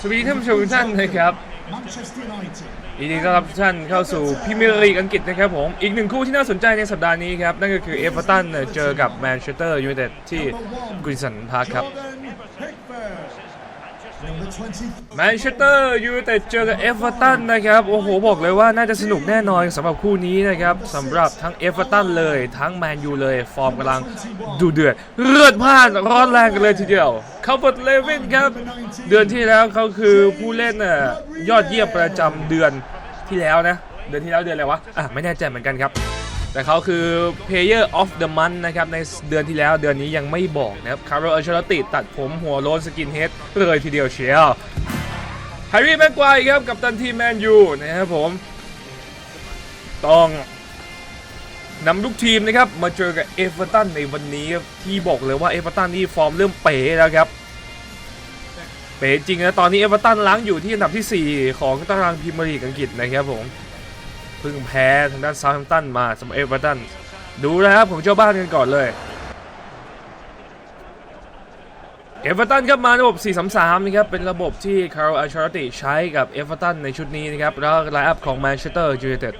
สวัสดีท่านผู้ชมทุกท่านนะครับยินดีต้อนรับทุกท่านเข้าสู่พรีเมียร์ลีกอังกฤษนะครับผม อีกหนึ่งคู่ที่น่าสนใจในสัปดาห์นี้ครับ นั่นก็คือเอเวอร์ตันเจอกับแมนเชสเตอร์ยูไนเต็ดที่กุนสันพาร์คครับ แมนเชสเตอร์ยูไนเต็ดเจอกับเอเวอร์ตันนะครับ โอ้โห บอกเลยว่าน่าจะสนุกแน่นอนสำหรับคู่นี้นะครับสำหรับทั้งเอเวอร์ตันเลย ทั้งแมนยูเลย ฟอร์มกำลังดูเดือดเลือดพล่านร้อนแรงกันเลยทีเดียวเขาเปิดเลวินครับ เดือนที่แล้วเขาคือผู้เล่นน่ะยอดเยี่ยมประจำเดือนที่แล้วนะ เดือนที่แล้วเดือนอะไรวะอะไม่แน่ใจเหมือนกันครับ แต่เขาคือ Player of the Month นะครับ ในเดือนที่แล้วเดือนนี้ยังไม่บอกนะครับคาร์โรอัลเชลติตัดผมหัวโลนสกินเฮดเลยทีเดียวเชียวแฮร์รี่แม็กควายครับกับตันทีแมนยูนะครับผม ต้องนำลูกทีมนะครับ มาเจอกับเอเวอร์ตันในวันนี้ที่บอกเลยว่าเอเวอร์ตันนี่ฟอร์มเริ่มเป๋แล้วครับ เป๋จริงนะตอนนี้เอเวอร์ตันล้างอยู่ที่อันดับที่ 4 ของตารางพรีเมียร์ลีกอังกฤษนะครับผม เพิ่งแพ้ทางด้านซา u t แฮมป์ตันมาสำหรับเอเวอร์ตันดูนะครับผมเจ้าบ้านกันก่อนเลยเอเวอร์ตันครับมาระบบ 4-3-3 นะครับ เป็นระบบที่คาร์ลอัลชาร์ติใช้กับเอเวอร์ตันในชุดนี้นะครับ แล้วไลน์อัพของแมนเชสเตอร์ยูไนเต็ด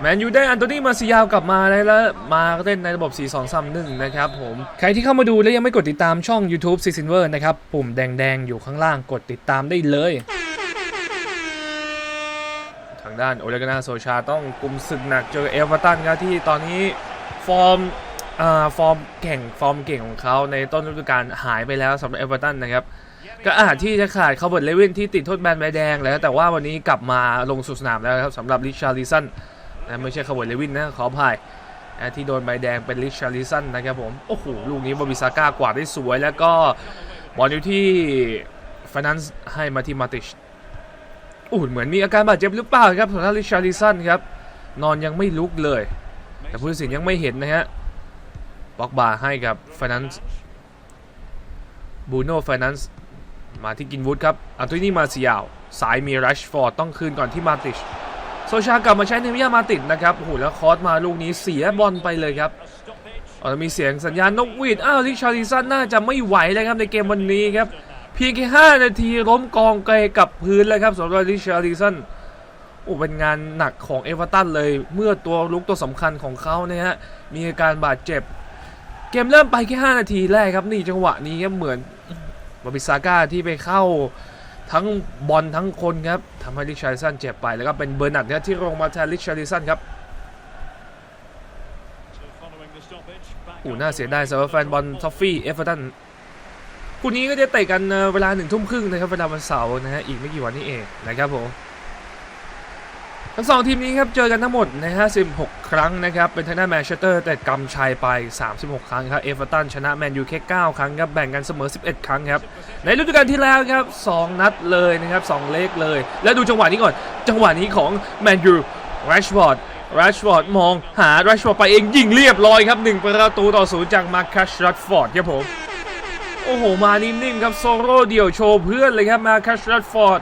แมนยูได้อันโตนี่มาซิยาวกลับมาแล้วมาเล่นในระบบ 4-2-3-1 นะครับผม ใครที่เข้ามาดูแล้วยังไม่กดติดตามช่อง YouTube ซีซินเวอร์นะครับ ปุ่มแดง ๆ อยู่ข้างล่างกดติดตามได้เลย ด้านโอเลกานาโซชาต้องกลุ่มศึกหนักเจอเอเวอร์ตันครับที่ตอนนี้ฟอร์มอ่าฟอร์มเก่งฟอร์มเก่งของเขาในต้นฤดูกาลหายไปแล้วสำหรับเอเวอร์ตันนะครับก็อาจที่จะขาดคาเบิร์ตเลวินที่ติดโทษแบนใบแดงแล้วแต่ว่าวันนี้กลับมาลงสู่สนามแล้วครับสำหรับริชาร์ลิสันนะไม่ใช่คาเบิร์ตเลวินนะขออภัยที่โดนใบแดงเป็นริชาร์ลิสันนะครับผม โอ้โห ลูกนี้บอบิซาก้ากวาดได้สวย แล้วก็บอลอยู่ที่ฟนันซ์ให้มาที่มาติช อู้เหมือนมีอาการบาดเจ็บหรือเปล่าครับสำหรับริชาร์ลิสันครับนอนยังไม่ลุกเลย แต่ผู้ตัดสินยังไม่เห็นนะฮะบล็อกบาร์ให้กับฟนันซ์บูโน่ฟนันซ์มาที่กินวูดครับอันโตนี่มาเซียาวสายมีรัชฟอร์ดต้องคืนก่อนที่มาติชโซชากลับมาใช้เนมิยามาติดนะครับโอ้โหแล้วคอสมาลูกนี้เสียบอลไปเลยครับอ๋อมีเสียงสัญญาณนกหวีด อ้าวริชาริสันน่าจะไม่ไหวแล้วครับในเกมวันนี้ครับ พียงแค่ 5 นาทีล้มกองไกลกับพื้นเลยครับสำหรับริชาริสันโอ้เป็นงานหนักของเอเวอร์ตันเลย เมื่อตัวลุกตัวสำคัญของเขาเนี่ยฮะ มีอาการบาดเจ็บ เกมเริ่มไปแค่ 5 นาทีแรกครับ นี่จังหวะนี้ครับเหมือนบาบิซาก้าที่ไปเข้าทั้งบอลทั้งคนครับทำให้ลิชาริสันเจ็บไป แล้วก็เป็นเบอร์นัดเนี่ยที่ลงมาแทนลิชาริสันครับอู้น่าเสียดายสำหรับแฟนบอลทอฟฟี่เอฟเวอร์ตัน คู่นี้ก็จะเตะกันเวลาหนึ่งทุ่มครึ่งนะครับเวลาวันเสาร์นะฮะอีกไม่กี่วันนี้เองนะครับผมทั้งสองทีมนี้ครับเจอกันทั้งหมดนะฮะ16ครั้งนะครับเป็นทางด้านแมนเชสเตอร์แต่กำชัยไป 36 ครั้งครับเอเวอร์ตันชนะแมนยูแค่9ครั้งครับแบ่งกันเสมอ 11 ครั้งครับในฤดูกาลที่แล้วครับ 2 นัดเลยนะครับ 2 เลขเลย แล้วดูจังหวะนี้ก่อน จังหวะนี้ของแมนยูแรชฟอร์ดแรชฟอร์ดมองหาแรชฟอร์ดไปเองยิงเรียบร้อยครับ 1 ประตูต่อศูนย์จากมาคัสแรชฟอร์ดครับผม โอ้โห มานิ่มๆครับโซโล่เดี่ยวโชว์เพื่อนเลยครับมาคัสแรชฟอร์ด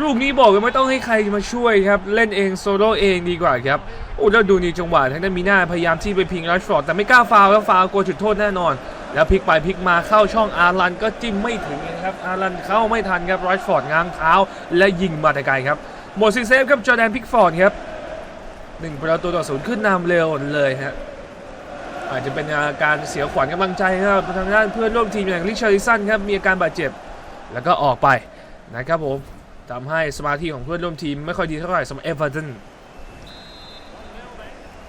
ลูกนี้บอกเลยไม่ต้องให้ใครมาช่วยครับ เล่นเองโซโล่เองดีกว่าครับโอ้แล้วดูนี่จังหวะทางด้านมีหน้าพยายามที่ไปพิงแรชฟอร์ดแต่ไม่กล้าฟาวแล้วฟาวกลัวจุดโทษแน่นอน แล้วพลิกไปพลิกมาเข้าช่องอารันก็จิ้มไม่ถึงนะครับอารันเข้าไม่ทันครับแรชฟอร์ดง้างเท้าและยิงมาแต่ไกลครับหมดซีเซฟครับจอแดนพิกฟอร์ดครับหนึ่งประตูต่อศูนย์ขึ้นนำเร็วเลยฮะ อาจจะเป็นอาการเสียขวัญกำลังใจครับทางด้านเพื่อนร่วมทีมอย่างริชาริสันครับมีอาการบาดเจ็บแล้วก็ออกไปนะครับผมทำให้สมาธิของเพื่อนร่วมทีมไม่ค่อยดีเท่าไหร่สำหรับเอเวอร์ตัน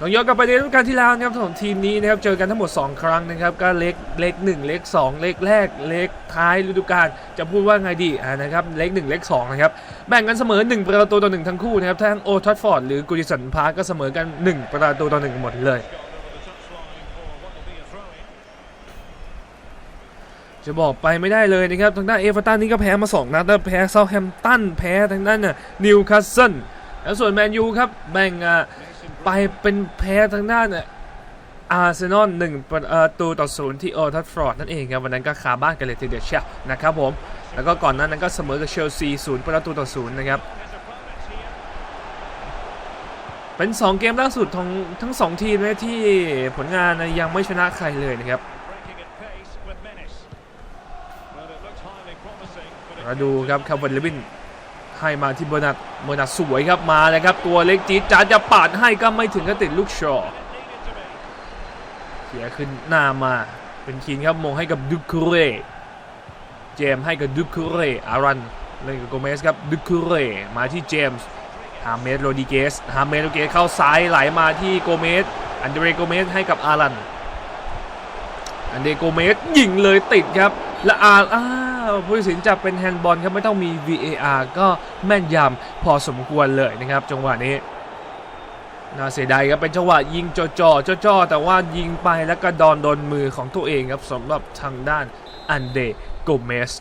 ลองย้อนกลับไปในฤดูกาลที่แล้วนะครับของทีมนี้นะครับเจอกันทั้งหมด 2 ครั้งนะครับก็เล็กเล็ก1เล็ก2เล็กแรกเล็กท้ายฤดูกาลจะพูดว่าไงดีอ่านะครับเล็ก1เล็ก2นะครับแบ่งกันเสมอ 1 ประตูต่อ1ทั้งคู่นะครับทั้งโอทัฟฟอร์ดหรือกูดิสันพาร์กก็เสมอกัน 1 ประตูต่อ1หมดเลย จะบอกไปไม่ได้เลยนะครับทางด้านเอเวอร์ตันนี่ก็แพ้มา 2 นัดแล้วแพ้เซาแฮมตันแพ้ทางด้านน่ะนิวคาสเซิลแล้วส่วนแมนยูครับแบ่งไปเป็นแพ้ทางด้านน่ะอาร์เซนอลหนึ่งประตูต่อศูนย์ที่โอทัฟฟอร์ดนั่นเองครับวันนั้นก็คาบ้านกันเลยทีเดียวเชียวนะครับผม แล้วก็ก่อนหนั้นนั้นก็เสมอกับเชลซีศูนย์ประตูต่อศูนย์นะครับ เป็น 2 เกมล่าสุดของทั้ง 2 ทีมนะที่ผลงานยังไม่ชนะใครเลยนะครับ มาดูครับคาร์บอนเลวินให้มาที่เบอร์นัดเบอร์นัดสวยครับมาเลยครับ ตัวเล็กจี๊ดจาดจะปาดให้ก็ไม่ถึงก็ติดลูกชอเขียขึ้นหน้ามาเป็นคินครับมงให้กับดุคเรเจมส์ให้กับดุคเรอารันเล่นกับโกเมสครับดุคเรมาที่เจมส์ฮามเมสโรดิเกสฮามเมสโรดิเกสเข้าซ้ายไหลมาที่โกเมสอันเดรโกเมสให้กับอารันอันเดโกเมสยิงเลยติดครับและอาอ้า ผู้ตัดสินจับเป็นแฮนด์บอลครับไม่ต้องมี VAR ก็แม่นยำพอสมควรเลยนะครับจังหวะนี้น่าเสียดายครับเป็นจังหวะยิงจ่อจ่อจ่อจอแต่ว่ายิงไปแล้วก็ดอนโดนมือของตัวเองครับสำหรับทางด้านอันเดโกเมส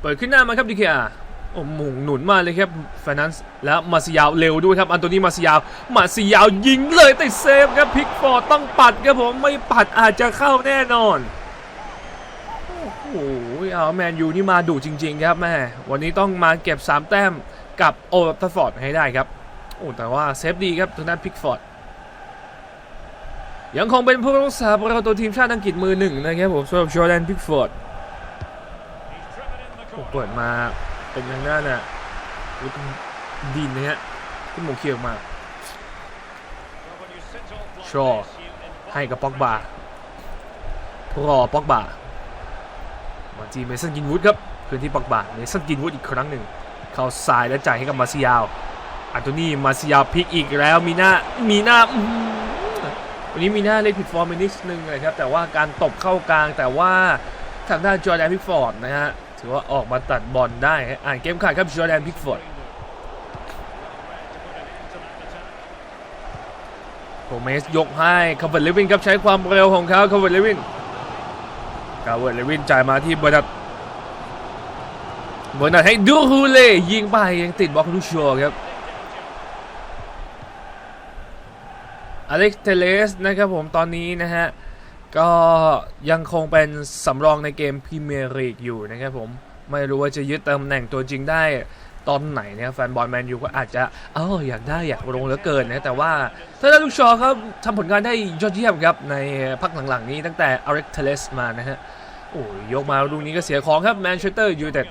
เปิดขึ้นหน้ามาครับดีเคอา โอ้หมุงหนุนมาเลยครับฟนันซ์แล้วมาซิยาวเร็วด้วยครับ อันโตนีมาซิยาว มาซิยาวยิงเลยติดเซฟครับพิกฟอร์ดต้องปัดครับผมไม่ปัดอาจจะเข้าแน่นอน โอ้โหเอาแมนยูนี่มาดุจริง ๆ ครับแม่วันนี้ต้องมาเก็บ 3 แต้มกับโอลด์แทัฟฟอร์ดให้ได้ครับ โอ้แต่ว่าเซฟดีครับทางด้านพิกฟอร์ดยังคงเป็นผู้รักษาประตูทีมชาติอังกฤษมือหนึ่งนะครับผมสำหรับจอแดนพิกฟอร์ดเปิดมา เป็นทางด้านน่ะลูกดินนะฮะที่หมูเขียวมาชอให้กับป็อกบารอป็อกบามาจีเมสันกินวูดครับคืนที่ป็อกบาเมสันกินวูดอีกครั้งหนึ่ง เข้าซ้ายแล้วจ่ายให้กับมาซิยาวอันโตนี่มาซิยาวพลิกอีกแล้วมีหน้ามีหน้าอื้อหือวันนี้มีหน้าเล่นผิดฟอร์มไปนิดนึงเลยครับแต่ว่าการตบเข้ากลางแต่ว่าทางด้านจอร์แดนพิกฟอร์ดนะฮะ ถือว่าออกมาตัดบอลได้อ่านเกมขาดครับจอร์แดนพิกฟอร์ดโกเมสยกให้คาร์เวอร์เลวินครับใช้ความเร็วของเขาคาร์เวอร์เลวินคาร์เวอร์เลวินจ่ายมาที่เบอร์นัดเบอร์นัดให้ดูฮูเล่ยิงไปยังติดบล็อกลูกชัวครับอเล็กเทเลสนะครับผมตอนนี้นะฮะ ก็ยังคงเป็นสำรองในเกมพรีเมียร์ลีกอยู่นะครับผม ไม่รู้ว่าจะยึดตำแหน่งตัวจริงได้ตอนไหนนะครับแฟนบอลแมนยูก็อาจจะเอออยากได้อยากลงเหลือเกินนะแต่ว่าถ้าได้ลูกชอเขาทำผลงานได้ยอดเยี่ยมครับในพักหลังๆนี้ตั้งแต่อเล็กเทเลสมานะฮะโอ้ยยกมาลูกนี้ก็เสียของครับแมนเชสเตอร์ยูไนเต็ด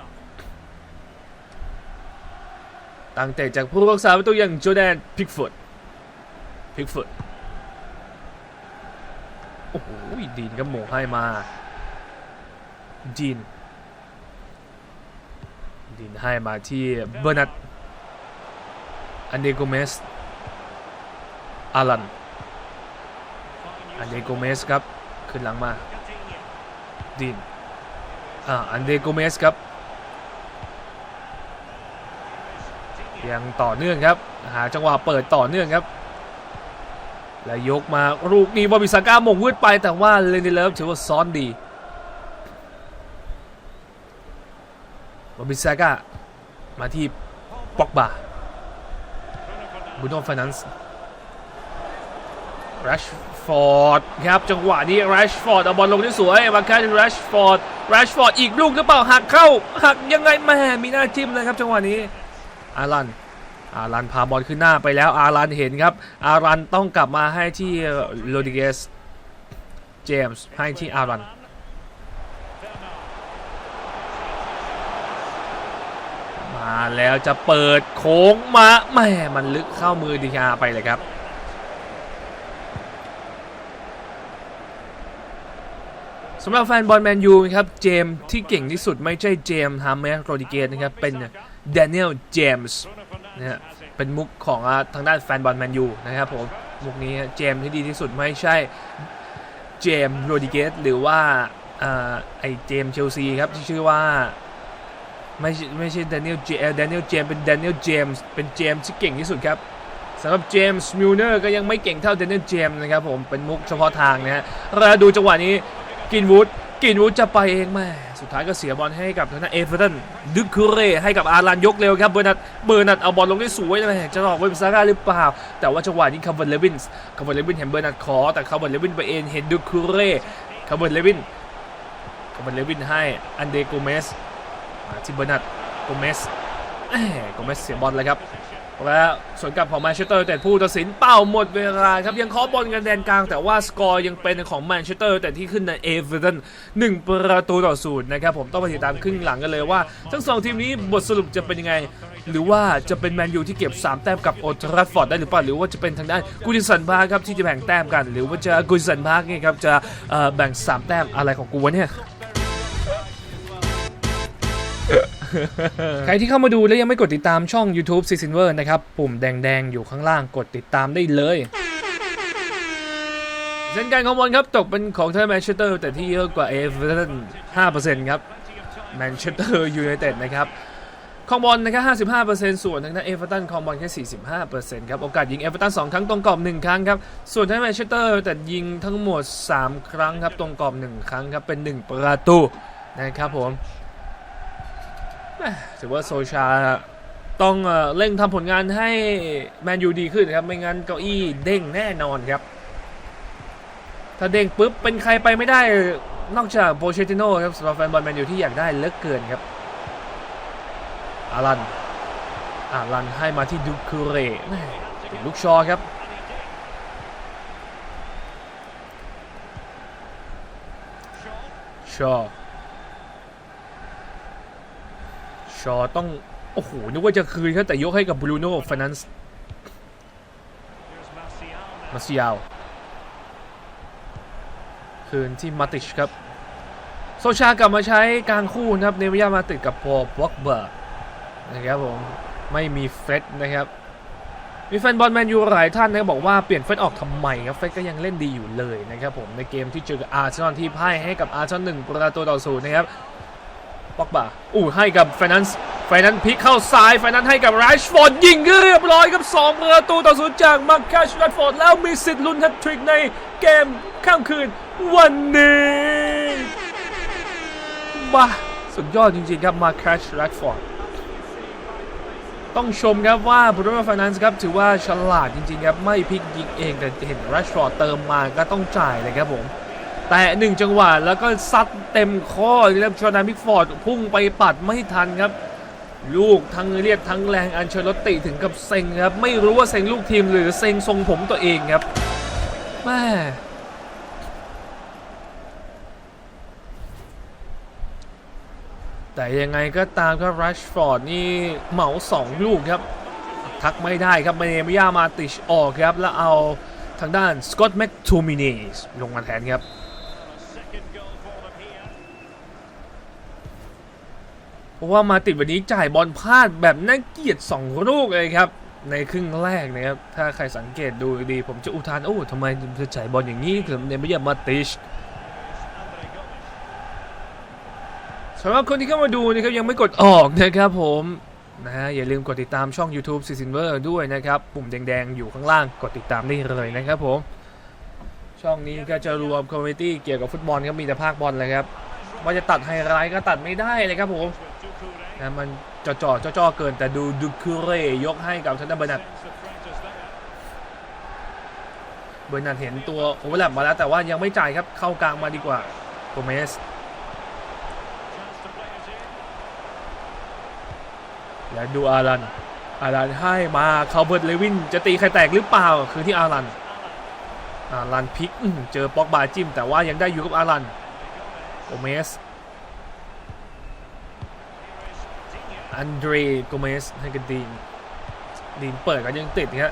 ตั้งแต่จากผู้รักษาประตูอย่างโจแดนพิกฟอร์ดพิกฟอร์ด โอ้โหดีนก็โมงให้มาดีนดีนให้มาที่เบอร์นัดอันเดโกเมสอารันอันเดโกเมสครับ ขึ้นหลังมาดีนอ่า อันเดโกเมสครับ ยังต่อเนื่องครับ หาจังหวะเปิดต่อเนื่องครับ และยกมาลูกนี้บอบิสาก้าหมงวืดไปแต่ว่าเลนเดเลฟถือว่าซ้อนดีบอบิสาก้ามาที่ป็อกบาบุโน่ฟนันส์แรชฟอร์ดครับจังหวะนี้แรชฟอร์ดเอาบอลลงได้สวยมาแค่แรชฟอร์ดแรชฟอร์ดอีกลูกหรือเปล่าหักเข้าหักยังไงแม่มีหน้าจิ้มเลยครับจังหวะนี้อารัน อารันพาบอลขึ้นหน้าไปแล้วอารันเห็นครับอารันต้องกลับมาให้ที่โรดิเกสเจมส์ให้ที่อารันมาแล้วจะเปิดโค้งมาแม่มันลึกเข้ามือดีคาไปเลยครับสำหรับแฟนบอลแมนยูครับเจมส์ที่เก่งที่สุดไม่ใช่เจมส์ฮามเมสโรดิเกสนะครับเป็นเดเนิเอลเจมส์ นะเป็นมุกของอทางด้านแฟนบอลแมนยูนะครับผม มุกนี้เจมที่ดีที่สุดไม่ใช่เจมโรดิเกสหรือว่าอไอเจมเชลซีครับที่ชื่อว่าไม่ไม่ใช่แดเนียลเจแดเนียลเจมเป็นแดเนียลเจมส์เป็นเจมที่เก่งที่สุดครับสำหรับเจมส์มิลเนอร์ก็ยังไม่เก่งเท่าแดเนียลเจมส์นะครับผมเป็นมุกเฉพาะทางนะฮะเราดูจังหวะนี้กินวูดกินวูดจะไปเองแม่ สุดท้ายก็เสียบอลให้กับทางด้าเอเวอร์ตันดึกคูเรให้กับอารันยกเร็วครับเบอร์นัดเบอร์นัดเอาบอลลงได้สวยเลยจะหลอกเวมซาร่าหรือเปล่า แต่ว่าจังหวะนี้คาร์เวนเลวินส์คาร์เวนเลวินเห็นเบอร์นัดขอแต่คาร์เวนเลวินไปเองเห็นดึกคูเรคาร์เวนเลวินคาร์เวนเลวินให้อันเดโกเมสมาที่เบอร์นัดโกเมสแหมก็ไม่เสียบอลเลยครับ และส่วนกลับของแมนเชสเตอร์แต่ผู้ตัดสินเป้าหมดเวลาครับยังเคาะบอลกันแดนกลาง แต่ว่าสกอร์ยังเป็นของแมนเชสเตอร์แต่ที่ขึ้นในเอเวอร์ตันหนึ่งประตูต่อศูนย์นะครับผมต้องไปติดตามครึ่งหลังกันเลยว่า ทั้งสองทีมนี้บทสรุปจะเป็นยังไง หรือว่าจะเป็นแมนยูที่เก็บ 3 แต้มกับโอทราฟอร์ดได้หรือเปล่าหรือว่าจะเป็นทางด้านกูดิสันพาร์ครับที่จะแบ่งแต้มกัน หรือว่าจะกูดิสันพาร์คเนี่ยครับจะแบ่ง 3 แต้มอะไรของกูวะเนี่ย ใครที่เข้ามาดูแล้วยังไม่กดติดตามช่อง YouTube c i l v e r นะครับ ปุ่มแดง ๆ อยู่ข้างล่างกดติดตามได้เลยเส้นการของบอลครับ ตกเป็นของทางแมนเชสเตอร์แต่ที่เยอะกว่าเอเวอร์ตัน5%ครับแมนเชสเตอร์ยูไนเต็ดนะครับของบอลนะครับ 55%ส่วนทางด้านเอเวอร์ตันของบอลแค่ 45%ครับ โอกาสยิงเอเวอร์ตัน2ครั้งตรงกรอบ 1 ครั้งครับ ส่วนทางแมนเชสเตอร์แต่ยิงทั้งหมด 3 ครั้งครับ ตรงกรอบ 1 ครั้งครับ เป็น 1 ประตูนะครับผม ถือว่าโซชาต้องเร่งทำผลงานให้แมนยูดีขึ้นครับ ไม่งั้นเก้าอี้เด้งแน่นอนครับ ถ้าเด้งปุ๊บเป็นใครไปไม่ได้นอกจากโปเชติโน่ครับสำหรับแฟนบอลแมนยูที่อยากได้เลือกเกินครับอารันอารันให้มาที่ดูคูเร่ลูกชอครับชอ ชอต้อง โอ้โห นึกว่าจะคืนครับแต่ยกให้กับบรูโน่ฟ r นันส์มาซิยาวคืนที่มาติชครับ โซชากลับมาใช้กลางคู่นะครับ เนวิยามาติดกับพอลบ็อกเบอร์นะครับผม ไม่มีเฟร็ดนะครับ มีแฟนบอลแมนยูหลายท่านนะบบอกว่าเปลี่ยนเฟร็ดออกทำไมครับ เฟร็ดก็ยังเล่นดีอยู่เลยนะครับผม ในเกมที่เจอกับอาร์เซนอลที่พ่ายให้กับอาร์เซนอลหนึ่งประตูต่อศูนย์นะครับ ป็อกบาอู้ให้กับไฟนันซ์ไฟนันซ์พลิกเข้าซ้ายไฟนันซ์ให้กับไรชฟอร์ดยิงเรียบร้อยครับ2ประตูต่อศูนย์จากมาร์คัสแรชฟอร์ดแล้วมีสิทธิ์ลุ้นแฮตทริกในเกมข้ามคืนวันนี้บ้าสุดยอดจริงๆครับมาร์คัสแรชฟอร์ดต้องชมครับว่าบรูโน่ไฟนันซ์ครับถือว่าฉลาดจริงๆครับไม่พลิกยิงเองแต่เห็นแรชฟอร์ดเติมมาก็ต้องจ่ายเลยครับผม แต่หนึ่งจังหวะแล้วก็ซัดเต็มข้อเลยครับชอนามิกฟอร์ดพุ่งไปปัดไม่ทันครับ ลูกทั้งเรียกทั้งแรงอันเชลอตติถึงกับเซ็งครับ ไม่รู้ว่าเซ็งลูกทีมหรือเซ็งทรงผมตัวเองครับแม่แต่ยังไงก็ตามครับรัชฟอร์ดนี่เหมาสองลูกครับ ทักไม่ได้ครับเมเนมิยามาติชออกครับ แล้วเอาทางด้านสกอตแม็กทูมินีสลงมาแทนครับ เพ ราะว่ามาติดวันนี้จ่ายบอลพลาดแบบน่าเกลียด2ลูกเลยครับ ในครึ่งแรกนะครับ ถ้าใครสังเกตดูดี ผมจะอุทานโอ้ทำไมจะจ่ายบอลอย่างนี้ถึงเนมิยามาติชสำหรับคนที่เข้ามาดูนะครับยังไม่กดออกนะครับผมนะฮะอย่าลืมกดติดตามช่อง YouTube c i n v e r ด้วยนะครับ ปุ่มแดงๆ อยู่ข้างล่างกดติดตามได้เลยนะครับผม ช่องนี้ก็จะรวมคอมมูนิตี้เกี่ยวกับฟุตบอลครับมีแต่ภาคบอลเลยครับว่าจะตัดไฮไลท์ก็ตัดไม่ได้เลยครับผม นะมันจ่อจ่อๆจ่อเกินแต่ดูดูคูเรยกให้กับทางด้านเบอร์นัดเบอร์นัดเห็นตัวโอเวอร์แลปมาแล้วแต่ว่ายังไม่จ่ายครับเข้ากลางมาดีกว่าโกเมสและดูอารันอารันให้มาคาเบิร์ตเลวิน จะตีใครแตกหรือเปล่าคือที่อารันอารันพิกเจอป็อกบาจิ้มแต่ว่ายังได้อยู่กับอารันโกเมส อันเดรโกเมสให้กับดีนดีนเปิดกันยังติดครับ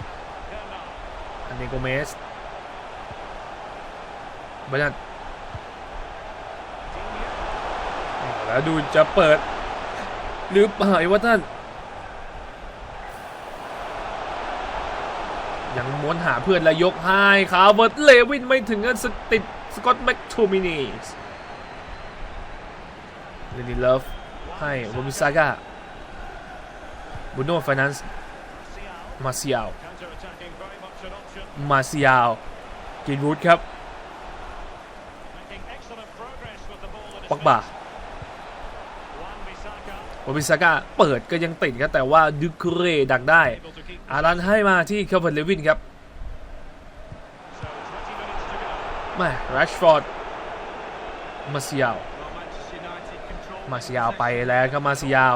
อันนี้โกเมสบรรยัดแล้วดูจะเปิด หรือเปล่าไอ้ว่าท่านยังม้วนหาเพื่อนและยกให้คาร์เบิร์ตเลวินไม่ถึงกันสติดสกอตแม็กทูมินีสเลนิเลฟให้โรมิซาก้า บุโน่ไฟนันซ์มาเซียลมาเซียลกินวูดครับปักบาโรมิซาก้าเปิดก็ยังติดครับแต่ว่าดึกเรดักได้ อารันให้มาที่เคลเวิร์เลวินครับแม่รัชฟอร์ดมาเซียลมาเซียลไปแล้วครับมาเซียล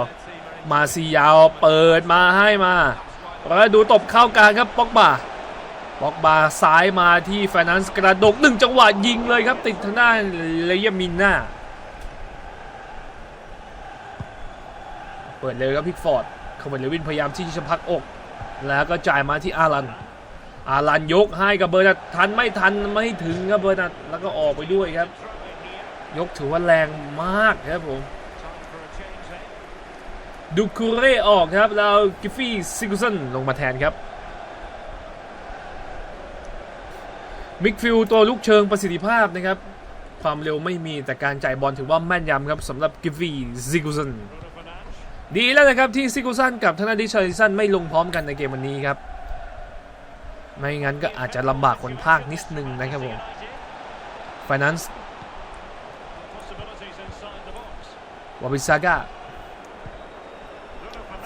มาซียาวเปิดมาให้มา แล้วดูตบเข้ากลางครับป็อกบาป็อกบาซ้ายมาที่ไฟแนนซ์กระดกหนึ่งจังหวะยิงเลยครับ ติดทางด้านเลยามินนาเปิดเลยครับพิกฟอร์ดคาร์เวนเลวินพยายามที่จะพักอก แล้วก็จ่ายมาที่อารัน อารันยกให้กับเบอร์นัดทันไม่ทันไม่ถึงครับเบอร์นัดแล้วก็ออกไปด้วยครับ ยกถือว่าแรงมากครับผม ดูคูเร่ออกครับ แล้วกิฟฟี่ซิกุสันลงมาแทนครับ มิกฟิลตัวลูกเชิงประสิทธิภาพนะครับ ความเร็วไม่มีแต่การจ่ายบอลถือว่าแม่นยำครับสำหรับกิฟฟี่ซิกุสันดีแล้วนะครับที่ซิกุสันกับธนาดิชาริสันไม่ลงพร้อมกันในเกมวันนี้ครับ ไม่งั้นก็อาจจะลำบากคนภาคนิดนึงนะครับผมไฟแนนซ์วาบิซาก้า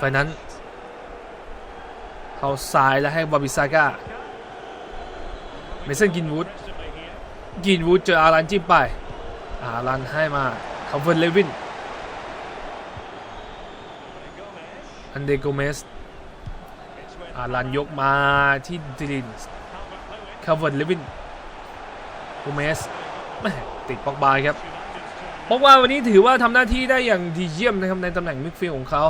ไฟนนซ์เข้าซ้ายแล้วให้วาบิซาก้าเมสันกินวูดกินวูดเจออารันจิ้มไป อารันให้มาคาเวนเลวินอันเดโกเมสอารันยกมาที่ดิลินคาร์เวนเลวินกูเมสติดปอกบาครับปอกบาวันนี้ถือว่าทำหน้าที่ได้อย่างดีเยี่ยมนะครับในตำแหน่งมิดฟิลด์ของเขา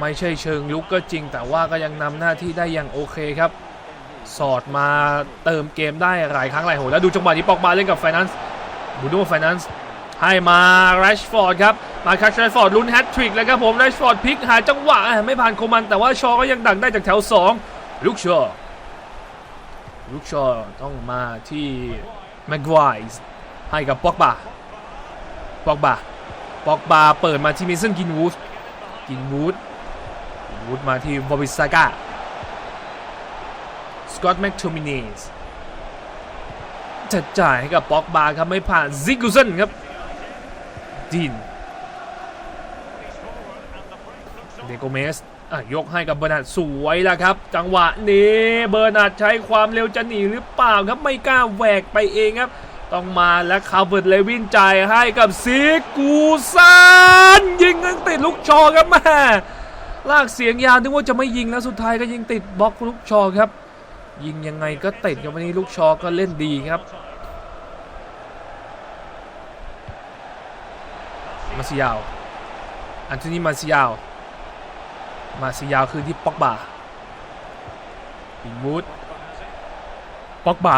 ไม่ใช่เชิงลุกก็จริง แต่ว่าก็ยังนำหน้าที่ได้อย่างโอเคครับ สอดมาเติมเกมได้หลายครั้งหลายหนแล้วดูจังหวะนี้ปอกบาเล่นกับไฟแนนซ์บูดูไฟแนนซ์ให้มาแรชฟอร์ดครับ มาคัชแรชฟอร์ดลุ้นแฮตทริกแล้วครับผมแรชฟอร์ดพลิกหาจังหวะไม่ผ่านโคมันแต่ว่าชอก็ยังดักได้จากแถว 2 ลูกชอลูกชอต้องมาที่แม็กไวส์ให้กับปอกบาปอกบาปอกบาเปิดมาที่มิสันกินวูดกินวูด วูดมาที่บอบิซาก้าสกอตแม็กโทมินีสจะจ่ายให้กับป็อกบาครับ ไม่ผ่านซิกุสันครับดินเดโกเมสอะยกให้กับเบอร์นาร์ดสวยแล้วครับ จังหวะนี้เบอร์นาร์ดใช้ความเร็วจะหนีหรือเปล่าครับไม่กล้าแหวกไปเองครับ ต้องมาและคาเวิร์ดเลวินจ่ายให้กับซิกูซันยิงยังติดลูกชอครับแม่ ลากเสียงยาวนึกว่าจะไม่ยิงแล้วสุดท้ายก็ยิงติดบล็อกลูกชอครับ ยิงยังไงก็ติดครับวันนี้ลูกชอก็เล่นดีครับ มาซิยาว อันทนีมาซิยาว มาซิยาวคือที่ป็อกบาอินวูดป็อกบา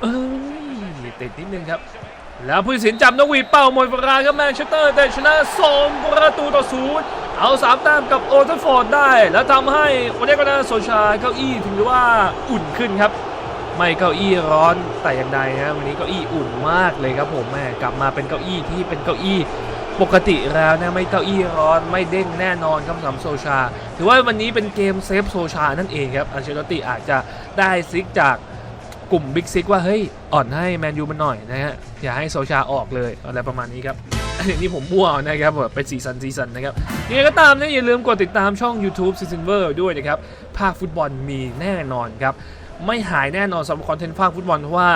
เอ้ยติดนิดนึงครับ แล้วผู้สินจับนกหวีเป่าหมดเวลาครับแมนเชสเตอร์แต่ชนะ2ประตูต่อศูนย์เอาสามแต้มกับโอเทฟฟอร์ดได้ แล้วทำให้โอเดกนาโซชาเก้าอี้ถือว่าอุ่นขึ้นครับ ไม่เก้าอี้ร้อนแต่อย่างใดนะวันนี้เก้าอี้อุ่นมากเลยครับผมแม่กลับมาเป็นเก้าอี้ที่เป็นเก้าอี้ปกติแล้วนะไม่เก้าอี้ร้อนไม่เด้งแน่นอนครับสำหรับโซชา ถือว่าวันนี้เป็นเกมเซฟโซชานั่นเองครับอัลเชลติอาจจะได้ซิกจาก กลุ่มบิ๊กซิกว่าเฮ้ยอ่อนให้แมนยูมันหน่อยนะฮะอย่าให้โซชาออกเลยอะไรประมาณนี้ครับอันนี้ผมมั่วเอานะครับแบบเป็นซีซันซีซันนะครับยังไงก็ตามนะอย่าลืมกดติดตามช่อง YouTube s e a s o n v e r ด้วยนะครับภาคฟุตบอลมีแน่นอนครับ ไม่หายแน่นอนสำหรับคอนเทนต์ภาคฟุตบอลเพราะว่า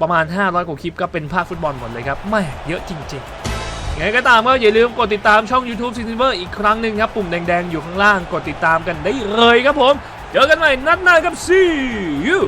ประมาณ 500 กว่าคลิปก็เป็นภาคฟุตบอลหมดเลยครับไม่เยอะจริงๆยังไงก็ตามก็อย่าลืมกดติดตามช่อง YouTube s e a s o n v e r อีกครั้งหนึ่งครับ ปุ่มแดง ๆ อยู่ข้างล่างกดติดตามกันได้เลยครับผม เจอกันใหม่นัดหน้าครับ see you